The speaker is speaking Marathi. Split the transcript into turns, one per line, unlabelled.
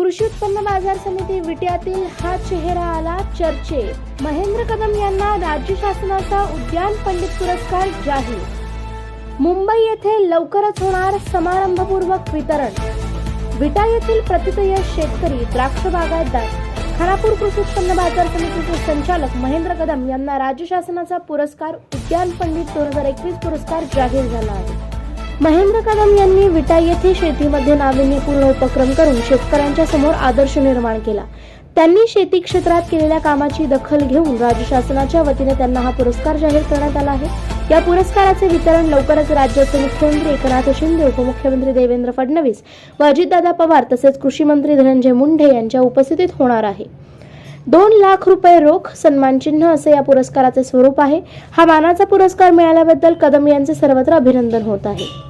कृषी उत्पन्न बाजार समिती विट्यातील हा चेहरा आला चर्चे. महेंद्र कदम यांना राज्य शासनाचा उद्यान पंडित पुरस्कार जाहीर. मुंबई येथे लवकरच होणार समारंभपूर्वक वितरण. विटा येथील प्रतितयश शेतकरी द्राक्ष बागायतदार. खानापूर कृषी उत्पन्न बाजार समितीचे संचालक महेंद्र कदम यांना राज्य शासनाचा पुरस्कार उद्यान पंडित दोन हजार एकवीस पुरस्कार जाहीर झाला आहे. महेंद्र कदम यांनी विटा येथे शेतीमध्ये नाविन्यपूर्ण उपक्रम करून शेतकऱ्यांच्या समोर आदर्श निर्माण केला. त्यांनी शेती क्षेत्रात केलेल्या कामाची दखल घेऊन राज्य शासनाच्या वतीने त्यांना हा पुरस्कार जाहीर करण्यात आला आहे. या पुरस्काराचे वितरण लवकरच राज्याचे मुख्यमंत्री एकनाथ शिंदे उपमुख्यमंत्री देवेंद्र फडणवीस व अजितदादा पवार तसेच कृषी मंत्री धनंजय मुंडे यांच्या उपस्थितीत होणार आहे. दोन लाख रुपये रोख सन्मानचिन्ह असे या पुरस्काराचे स्वरूप आहे. हा मानाचा पुरस्कार मिळाल्याबद्दल कदम यांचे सर्वत्र अभिनंदन होत आहे.